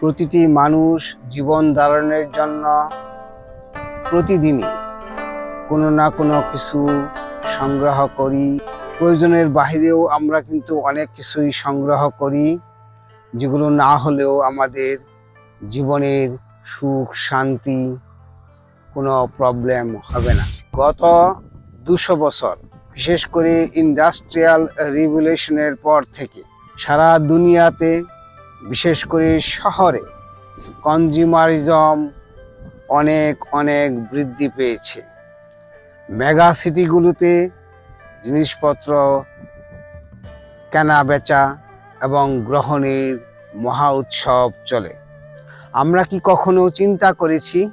প্রতিটি মানুষ জীবন ধারণের জন্য প্রতিদিনই কোনো না কোনো কিছু সংগ্রহ করি। প্রয়োজনের বাহিরেও আমরা কিন্তু অনেক কিছুই সংগ্রহ করি, যেগুলো না হলেও আমাদের জীবনের সুখ, শান্তি কোনো প্রবলেম হবে না। গত দুশো বছর, বিশেষ করে ইন্ডাস্ট্রিয়াল রিভলিউশনের পর থেকে সারা দুনিয়াতে বিশেষ করে শহরে কনজিউমারিজম অনেক অনেক বৃদ্ধি পেয়েছে। মেগা সিটিগুলোতে জিনিসপত্র, কেনা বেচা এবং গ্রহণের মহা উৎসব চলে। আমরা কি কখনো চিন্তা করেছি?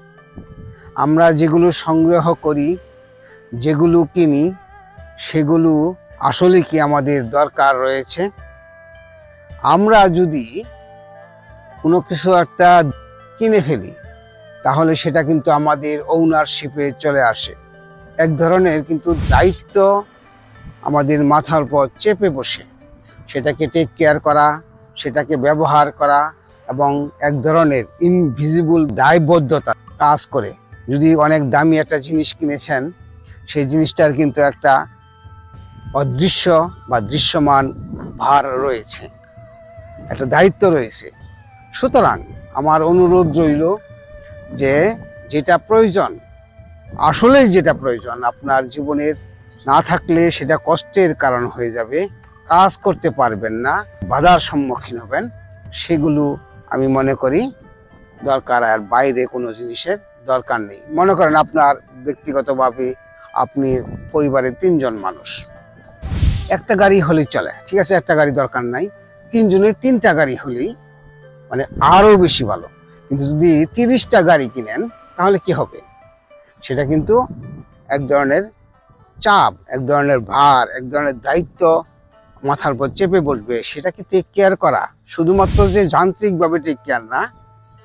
আমরা যেগুলো সংগ্রহ করি, যেগুলো কিনি, সেগুলো আসলে কি আমাদের দরকার রয়েছে? আমরা যদি কোনো কিছু একটা কিনে ফেলি, তাহলে সেটা কিন্তু আমাদের ওনারশিপে চলে আসে। এক ধরনের কিন্তু দায়িত্ব আমাদের মাথার পর চেপে বসে। সেটাকে টেক কেয়ার করা, সেটাকে ব্যবহার করা এবং এক ধরনের ইনভিজিবল দায়বদ্ধতা কাজ করে। যদি অনেক দামি একটা জিনিস কিনেছেন, সেই জিনিসটার কিন্তু একটা অদৃশ্য বা দৃশ্যমান ভার রয়েছে, একটা দায়িত্ব রয়েছে। সুতরাং আমার অনুরোধ রইল যে যেটা প্রয়োজন, আসলেই যেটা প্রয়োজন, আপনার জীবনের না থাকলে সেটা কষ্টের কারণ হয়ে যাবে, কাজ করতে পারবেন না, বাধার সম্মুখীন হবেন, সেগুলো আমি মনে করি দরকার আর বাইরে কোনো জিনিসের দরকার নেই। মনে করেন আপনার ব্যক্তিগতভাবে আপনি পরিবারের তিনজন মানুষ। একটা গাড়ি হলেই চলে, ঠিক আছে? একটা গাড়ি দরকার নাই। তিনজনের তিনটা গাড়ি হলেই মানে আরও বেশি ভালো। কিন্তু যদি তিরিশটা গাড়ি কিনেন, তাহলে কি হবে? সেটা কিন্তু এক ধরনের চাপ, এক ধরনের ভার, এক ধরনের দায়িত্ব মাথার উপর চেপে বসবে। সেটাকে টেক কেয়ার করা? শুধুমাত্র যে যান্ত্রিকভাবে টেক কেয়ার না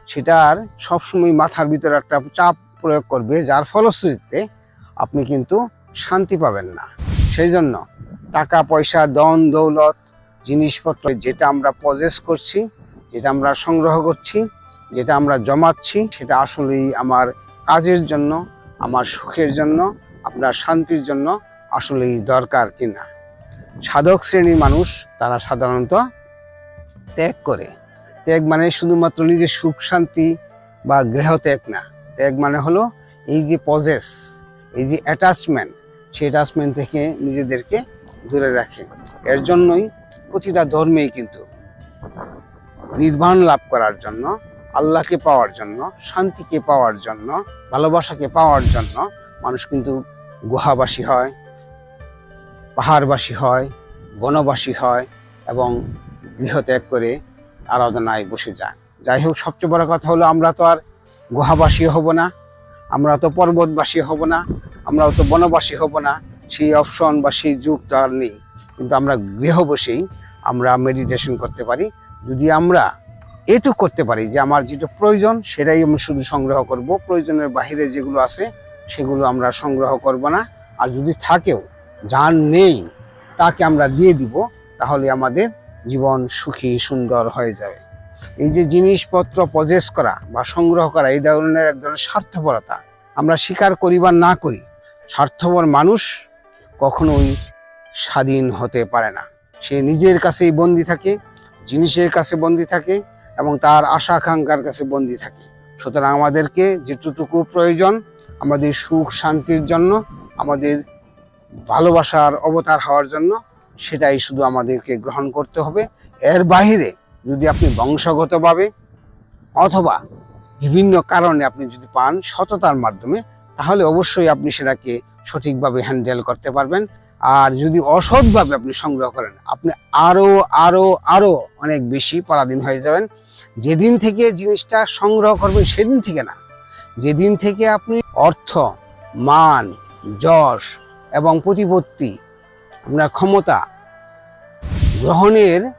সেটার সবসময় মাথার ভিতরে একটা চাপ প্রয়োগ করবে, যার ফলশ্রুতিতে আপনি কিন্তু শান্তি পাবেন না। সেই জন্য টাকা, পয়সা দন দৌলত, জিনিসপত্র যেটা আমরা পজেস করছি যেটা আমরা সংগ্রহ করছি, যেটা আমরা জমাচ্ছি, সেটা আসলেই আমার কাজের জন্য, আমার সুখের জন্য, আপনার শান্তির জন্য আসলেই দরকার কিনা। সাধক শ্রেণির মানুষ তারা সাধারণত ত্যাগ করে। ত্যাগ মানে শুধুমাত্র নিজের সুখ, শান্তি বা গৃহ ত্যাগ না। ত্যাগ মানে হলো এই যে পজেস এই যে অ্যাটাচমেন্ট সেই অ্যাটাচমেন্ট থেকে নিজেদেরকে দূরে রাখে। এর জন্যই প্রতিটা ধর্মেই কিন্তু নির্বাণ লাভ করার জন্য, আল্লাহকে পাওয়ার জন্য, শান্তিকে পাওয়ার জন্য, ভালোবাসাকে পাওয়ার জন্য মানুষ কিন্তু গুহাবাসী হয়, পাহাড়বাসী হয়, বনবাসী হয় এবং গৃহত্যাগ করে আরাধনায় বসে যায়। যাই হোক, সবচেয়ে বড় কথা হলো, আমরা তো আর গুহাবাসী হব না, আমরা তো পর্বতবাসী হব না, আমরাও তো বনবাসী হব না, সেই অপশন বা সেই যুগ তো আর নেই। কিন্তু আমরা গৃহ বসেই আমরা মেডিটেশন করতে পারি যদি আমরা এটুক করতে পারি যে আমার যেটা প্রয়োজন, সেটাই আমি শুধু সংগ্রহ করব। প্রয়োজনের বাহিরে যেগুলো আছে, সেগুলো আমরা সংগ্রহ করব না। আর যদি থাকেও, যার নেই, তাকে আমরা দিয়ে দিব, তাহলে আমাদের জীবন সুখী, সুন্দর হয়ে যাবে। এই যে জিনিসপত্র পজেস করা বা সংগ্রহ করা, এই ধরনের এক ধরনের স্বার্থপরতা আমরা স্বীকার করি বা না করি, স্বার্থপর মানুষ কখনোই স্বাধীন হতে পারে না। সে নিজের কাছেই বন্দি থাকে জিনিসের কাছে বন্দি থাকে এবং তার আশা আকাঙ্ক্ষার কাছে বন্দি থাকে। সুতরাং আমাদেরকে যেটুকু প্রয়োজন, আমাদের সুখ শান্তির জন্য, আমাদের ভালোবাসার অবতার হওয়ার জন্য, সেটাই শুধু আমাদেরকে গ্রহণ করতে হবে। এর বাহিরে যদি আপনি বংশগতভাবে অথবা বিভিন্ন কারণে আপনি যদি পান সততার মাধ্যমে, তাহলে অবশ্যই আপনি সেটাকে সঠিকভাবে হ্যান্ডেল করতে পারবেন। আর যদি অসৎভাবে আপনি সংগ্রহ করেন, আপনি আরও আরও আরও অনেক বেশি পরাধীন হয়ে যাবেন। যেদিন থেকে জিনিসটা সংগ্রহ করবেন সেদিন থেকে না। যেদিন থেকে আপনি অর্থ, মান, যশ এবং প্রতিপত্তি, আপনার ক্ষমতা গ্রহণের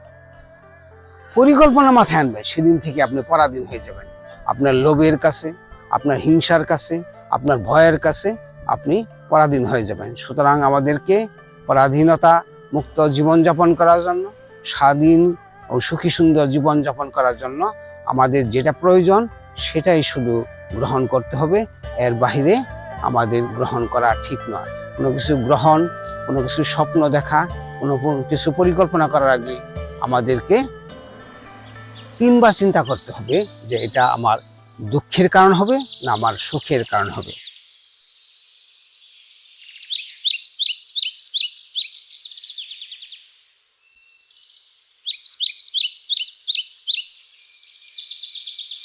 পরিকল্পনা মাথায় আনবেন, সেদিন থেকে আপনি পরাধীন হয়ে যাবেন। আপনার লোভের কাছে, আপনার হিংসার কাছে, আপনার ভয়ের কাছে আপনি পরাধীন হয়ে যাবেন। সুতরাং আমাদেরকে পরাধীনতা মুক্ত জীবনযাপন করার জন্য, স্বাধীন ও সুখী সুন্দর জীবনযাপন করার জন্য আমাদের যেটা প্রয়োজন, সেটাই শুধু গ্রহণ করতে হবে। এর বাহিরে আমাদের গ্রহণ করা ঠিক নয়। কোনো কিছু গ্রহণ, কোনো কিছু স্বপ্ন দেখা, কোনো কিছু পরিকল্পনা করার আগে আমাদেরকে তিনবার চিন্তা করতে হবে যে এটা আমার দুঃখের কারণ হবে না আমার সুখের কারণ হবে।